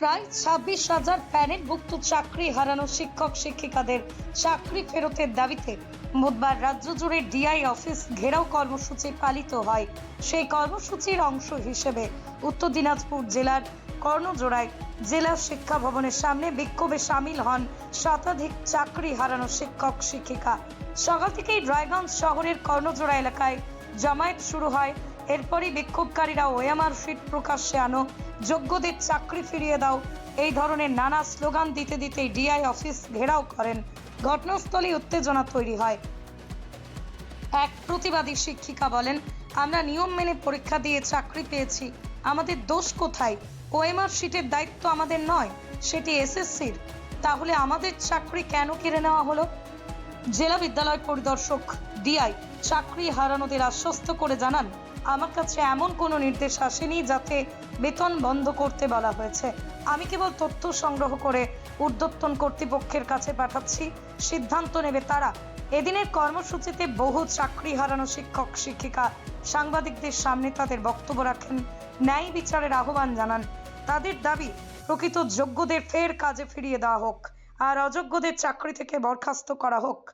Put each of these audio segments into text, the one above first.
প্রায় ছাব্বিশ হাজার প্যানেলভুক্ত চাকরি হারানো শিক্ষক শিক্ষিকাদের চাকরি ফেরতের দাবিতে বুধবার রাজ্য জুড়ে ডিআই অফিস ঘেরাও কর্মসূচি পালিত হয়। সেই কর্মসূচির অংশ হিসেবে উত্তর দিনাজপুর জেলার কর্ণজোড়ায় জেলা শিক্ষা ভবনের সামনে বিক্ষোভে সামিল হন শতাধিক চাকরি হারানো শিক্ষক শিক্ষিকা। সকাল থেকেই রায়গঞ্জ শহরের কর্ণজোড়া এলাকায় জামায়াত শুরু হয়। এরপরই বিক্ষোভকারীরা ওএমআর ফিট প্রকাশ্যে আনো যোগ্যদের চাকরি ফিরিয়ে দাও। এই ধরনের নানা স্লোগান দিতে দিতেই ডিআই অফিস ঘেরাও করেন। ঘটনাস্থলেই উত্তেজনা তৈরি হয়। এক প্রতিবাদী শিক্ষিকা বলেন, আমরা নিয়ম মেনে পরীক্ষা দিয়ে চাকরি পেয়েছি। আমাদের দোষ কোথায়? ওএমআর শিটের দায়িত্ব আমাদের নয়। সেটি এসএসসির তাহলে আমাদের চাকরি কেন কেড়ে নেওয়া হলো? জেলা বিদ্যালয় পরিদর্শক ডিআই চাকরি হারানোদের আশ্বস্ত করে জানান, আমার কাছে এমন কোনো নির্দেশ আসেনি যাতে বেতন বন্ধ করতে বলা হয়েছে। আমি কেবল তথ্য সংগ্রহ করে ঊর্ধ্বতন কর্তৃপক্ষের কাছে পাঠাচ্ছি। সিদ্ধান্ত নেবে তারা। এদিনের কর্মসূচিতে বহু চাকরি হারানো শিক্ষক, শিক্ষিকা, সাংবাদিকদের সামনে তাদের বক্তব্য রাখেন। ন্যায় বিচারের আহ্বান জানান। তাদের দাবি, প্রকৃত যোগ্যদের ফের কাজে ফিরিয়ে দেওয়া হোক আর অযোগ্যদের চাকরি থেকে বরখাস্ত করা হোক।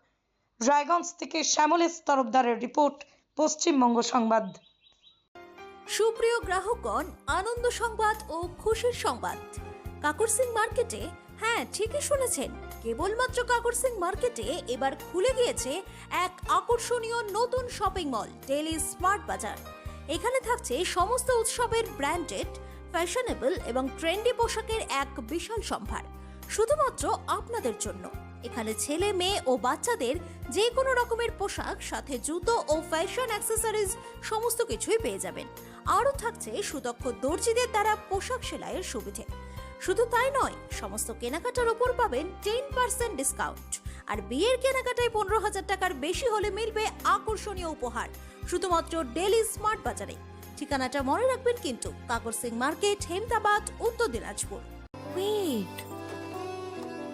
রায়গঞ্জ থেকে শ্যামলেশ তরফদারের রিপোর্ট, পশ্চিমবঙ্গ সংবাদ। সুপ্রিয় গ্রাহকগণ, আনন্দ সংবাদ ও খুশির সংবাদ। কাকর সিং মার্কেটে হ্যাঁ ঠিকই শুনেছেন, কেবলমাত্র কাকর সিং মার্কেটে এবার খুলে গিয়েছে এক আকর্ষণীয় নতুন শপিং মল ডেলি স্মার্ট বাজার। এখানে থাকছে সমস্ত উৎসবের ব্র্যান্ডেড, ফ্যাশনেবল এবং ট্রেন্ডি পোশাকের এক বিশাল সম্ভার, শুধুমাত্র আপনাদের জন্য। এখানে ছেলে, মেয়ে ও বাচ্চাদের যে কোনো রকমের পোশাক, সাথে জুতো ও ফ্যাশন অ্যাক্সেসরিজ সমস্ত কিছুই পেয়ে যাবেন। আরও থাকছে সুদক্ষ দর্জিদের দ্বারা পোশাক সেলাইয়ের সুবিধে। শুধু তাই নয়, সমস্ত কেনাকাটার ওপর পাবেন টেন পার্সেন্ট ডিসকাউন্ট আর বিয়ের কেনাকাটায় পনেরো হাজার টাকার বেশি হলে মিলবে আকর্ষণীয় উপহার, শুধুমাত্র ডেলি স্মার্ট বাজারে ঠিকানাটা মনে রাখবেন কিন্তু কাকর সিং মার্কেট, হেমদাবাদ, উত্তর দিনাজপুর.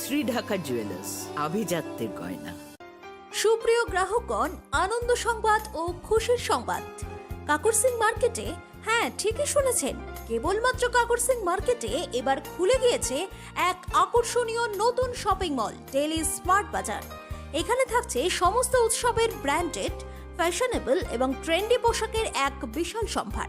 শ্রী ঢাকা জুয়েলার্স, আভিজাত্যের গয়না। সুপ্রিয় গ্রাহকগণ, আনন্দ সংবাদ ও খুশির সংবাদ। কাকর সিং মার্কেটে হ্যাঁ ঠিকই শুনেছেন, কেবলমাত্র কাকর সিং মার্কেটে এবার খুলে গিয়েছে এক আকর্ষণীয় নতুন শপিং মল ডেলি স্মার্ট বাজার। এখানে থাকছে সমস্ত উৎসবের ব্র্যান্ডেড, ফ্যাশনেবল এবং ট্রেন্ডি পোশাকের এক বিশাল সম্ভার,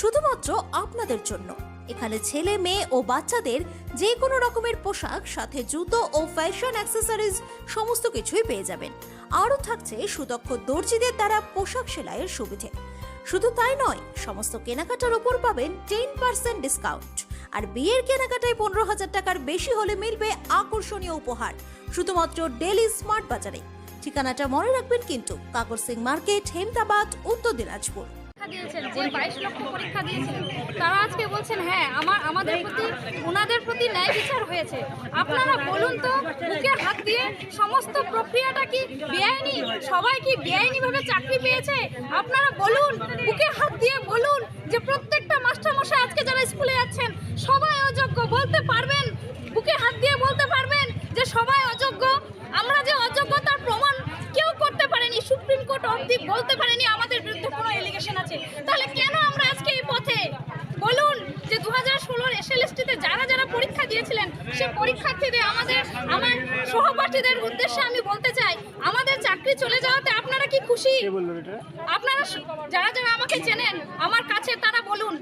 শুধুমাত্র আপনাদের জন্য। এখানে ছেলে, মেয়ে ও বাচ্চাদের যে কোনো রকমের পোশাক, সাথে জুতো ও ফ্যাশন অ্যাক্সেসরিজ সমস্ত কিছুই পেয়ে যাবেন। আরও থাকছে সুদক্ষ দর্জিদের দ্বারা পোশাক সেলাইয়ের সুবিধে। শুধু তাই নয়, সমস্ত কেনাকাটার ওপর পাবেন টেন পার্সেন্ট ডিসকাউন্ট আর বিয়ের কেনাকাটায় পনেরো হাজার টাকার বেশি হলে মিলবে আকর্ষণীয় উপহার, শুধুমাত্র ডেলি স্মার্ট বাজারে ঠিকানাটা মনে রাখবেন কিন্তু কাকর সিং মার্কেট, হেমদাবাদ, উত্তর দিনাজপুর। পরীক্ষা দিয়েছেন, যে বাইশ লক্ষ পরীক্ষা দিয়েছিলেন, তারা আজকে বলছেন হ্যাঁ আমার, আমাদের প্রতি ওনাদের প্রতি ন্যায় বিচার হয়েছে। আপনারা বলুন তো বুকের হাত দিয়ে সমস্ত প্রক্রিয়াটা কি বেআইনি? সবাই কি বেআইনিভাবে চাকরি পেয়েছে? আপনারা বলুন বুকে হাত দিয়ে বলুন যে প্রত্যেকটা মাস্টারমশাই আজকে যারা স্কুলে যাচ্ছেন সবাই অযোগ্য বলতে পারবেন বুকে হাত দিয়ে বলতে পারবেন যে সবাই অযোগ্য আমরা যে অযোগ্য তার প্রমাণ কেউ করতে পারেনি সুপ্রিম কোর্ট অবধি বলতে পারেনি আমাদের বিরুদ্ধে কোনো এলিগেশন আছে তাহলে কেন আমরা আজকে এই পথে বলুন যে দু হাজার ষোলোর এসএলএসটিতে যারা যারা পরীক্ষা দিয়েছিলেন সে পরীক্ষার্থীদের আমাদের আমার সহপাঠীদের উদ্দেশ্যে আমি বলতে চাই আমাদের চাকরি চলে যাওয়াতে আপনারা কি খুশি? আপনারা যারা যারা আমাকে চেনেন আমার কাছে তারা বলুন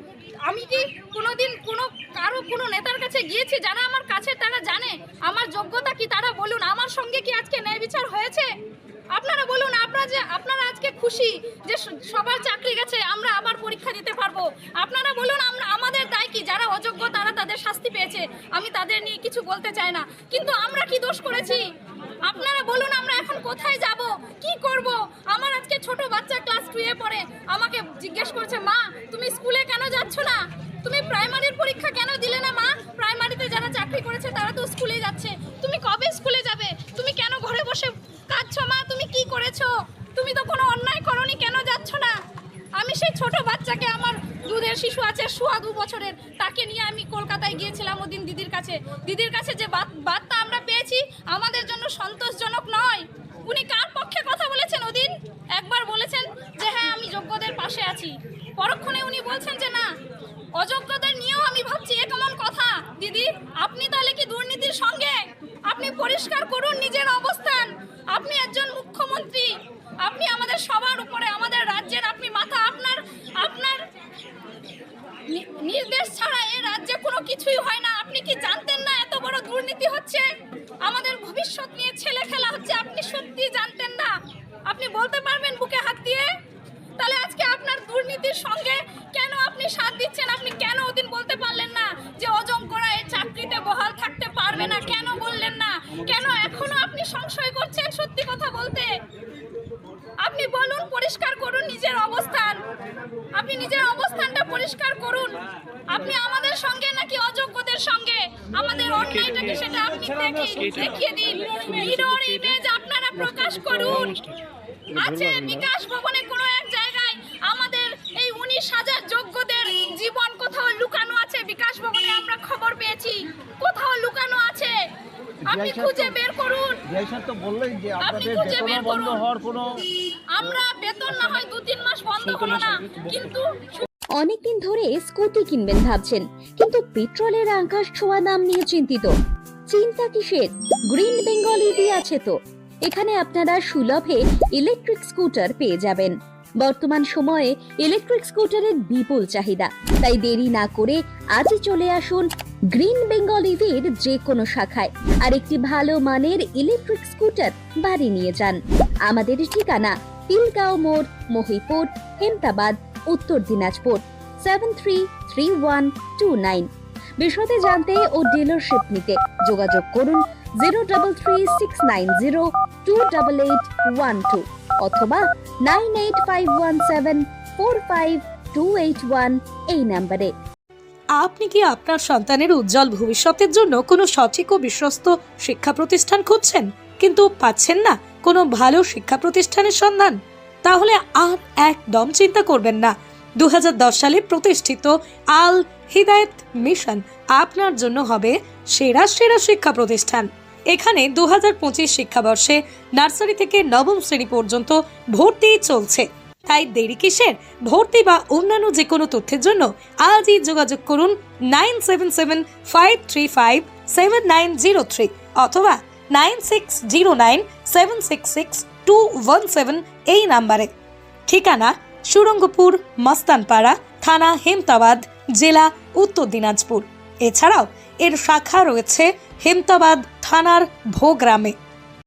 আমি কি কোনোদিন কোনো কারও কোনো নেতার কাছে গিয়েছি যারা আমার কাছে তারা জানে? আমার যোগ্যতা কি তারা বলুন আমার সঙ্গে কি আজকে ন্যায় বিচার হয়েছে? আপনারা বলুন আপনারা যে আপনারা আজকে খুশি যে সবার চাকরি গেছে আমরা আবার পরীক্ষা দিতে পারব। আপনারা বলুন শাস্তি পেয়েছে, আমি তাদের নিয়ে কিছু বলতে চাই না। কিন্তু আমরা কি দোষ করেছি? আপনারা বলুন আমরা এখন কোথায় যাব? কি করব? আমার আজকে ছোট বাচ্চা ক্লাস টুয়ে পড়ে, আমাকে জিজ্ঞেস করছে, মা, তুমি স্কুলে কেন যাচ্ছ না? তুমি প্রাইমারির পরীক্ষা কেন দিলে না, মা? প্রাইমারিতে যারা চাকরি করেছে, তারা তো স্কুলে যাচ্ছে। তুমি কবে স্কুলে যাবে? তুমি কেন ঘরে বসে কাঁদছ, মা? তুমি কি করেছ? তুমি তো কোনো অন্যায় করনি, কেন যাচ্ছ না? আমি সেই ছোট বাচ্চাকে আমার সোয়া দু বছরের। তাকে নিয়ে আমি কলকাতায় গিয়েছিলাম ওদিন দিদির কাছে। দিদির কাছে যে বার্তা আমরা পেয়েছি, আমাদের জন্য সন্তোষজনক নয়। উনি কার পক্ষে কথা বলেছেন ওদিন? একবার বলেছেন যে হ্যাঁ আমি যোগ্যদের পাশে আছি। পরক্ষণে উনি বলছেন যে, না, অযোগ্যদের নিয়েও আমি ভাবছি, এ কেমন কথা? দিদি, আপনি তাহলে কি দুর্নীতির সঙ্গে? আপনি পরিষ্কার করুন নিজের অবস্থান। আপনি একজন মুখ্যমন্ত্রী। আপনি আমাদের সবার উপরে, আমাদের রাজ্যের আপনি মাথা আপনার আপনার নি- নির্দেশ ছাড়া এই রাজ্যে কোনো কিছুই হয় না। আপনি কি জানতেন না এত বড় দুর্নীতি হচ্ছে? আমাদের ভবিষ্যৎ নিয়ে ছেলে খেলা হচ্ছে, আপনি সত্যি জানতেন না। আপনি বলতে পারবেন বুকে হাত দিয়ে? তাহলে আজকে আপনার দুর্নীতির সঙ্গে কেন আপনি সাথ দিচ্ছেন? আপনি কেন ওদিন বলতে পারলেন না যে করা এই চাকরিতে বহাল থাকতে পারবে না? কেন বললেন না? কেন এখনও আপনি সংশয় করছেন সত্যি কথা বলতে? আপনি বলুন, পরিষ্কার করুন নিজের অবস্থান আপনি নিজের অবস্থানটা পরিষ্কার করুন। আপনি আমাদের সঙ্গে নাকি অযোগ্যদের সঙ্গে? আমাদের অন্যায়টাকে সেটা আপনি দেখিয়ে দিন। মিরর ইমেজ আপনারা প্রকাশ করুন। আছে বিকাশ ভবনে কোনো এক জায়গায় আমাদের এই উনিশ হাজার যোগ্যদের জীবন কোথাও লুকানো আছে? বিকাশ ভবনে আমরা খবর পেয়েছি। কোথাও লুকানো আছে? আপনি খুঁজে বের করুন। তো বললেন যে আপনাদের বেতন বন্ধ হওয়ার কোনো আমরা বেতন না হয় দু তিন অনেকদিন ধরে স্কুটি কিনবেন ভাবছেন, কিন্তু পেট্রোলের আকাশ ছোঁয়া দাম নিয়ে চিন্তিত। চিন্তা কিসের? গ্রিন বেঙ্গল ইভি আছে তো। এখানে আপনারা সুলভে ইলেকট্রিক স্কুটার পেয়ে যাবেন। বর্তমান সময়ে ইলেকট্রিক স্কুটারের বিপুল চাহিদা। তাই দেরি না করে আজই চলে আসুন গ্রিন বেঙ্গল ইভির যে কোনো শাখায়। আর একটি ভালো মানের ইলেকট্রিক স্কুটার বাড়ি নিয়ে যান। আমাদের ঠিকানা তিলগাঁও মোড়, Mahipur, Hemtabad, Uttar Dinajpur seven three three one two nine বিশদে জানতে ও ডিলারশিপ নিতে যোগাযোগ করুন zero double three six nine zero two double eight one two অথবা nine eight five one seven four five two eight one এই নাম্বারে। আপনি কি আপনার সন্তানের উজ্জ্বল ভবিষ্যতের জন্য কোনো সঠিক ও বিশ্বস্ত শিক্ষা প্রতিষ্ঠান খুঁজছেন? কিন্তু পাচ্ছেন না? কোনো ভালো শিক্ষা প্রতিষ্ঠানের সন্ধান? তাহলে আর একদম চিন্তা করবেন না। দু হাজার দশ সালে প্রতিষ্ঠিত আল হিদায়ত মিশন আপনার জন্য হবে সেরা সেরা শিক্ষা প্রতিষ্ঠান। এখানে দু হাজার পঁচিশ শিক্ষাবর্ষে নার্সারি থেকে নবম শ্রেণি পর্যন্ত ভর্তি চলছে। তাই দেরি কিসের? ভর্তি বা অন্যান্য যে কোনো তথ্যের জন্য আজই যোগাযোগ করুন nine seven seven five three five seven nine zero three অথবা nine six zero nine seven six six two one seven এই নাম্বারে ঠিকানা সুরঙ্গপুর মস্তানপাড়া থানা হেমতাবাদ জেলা উত্তর দিনাজপুর এছাড়াও এর শাখা রয়েছে হেমতাবাদ থানার ভোগ্রামে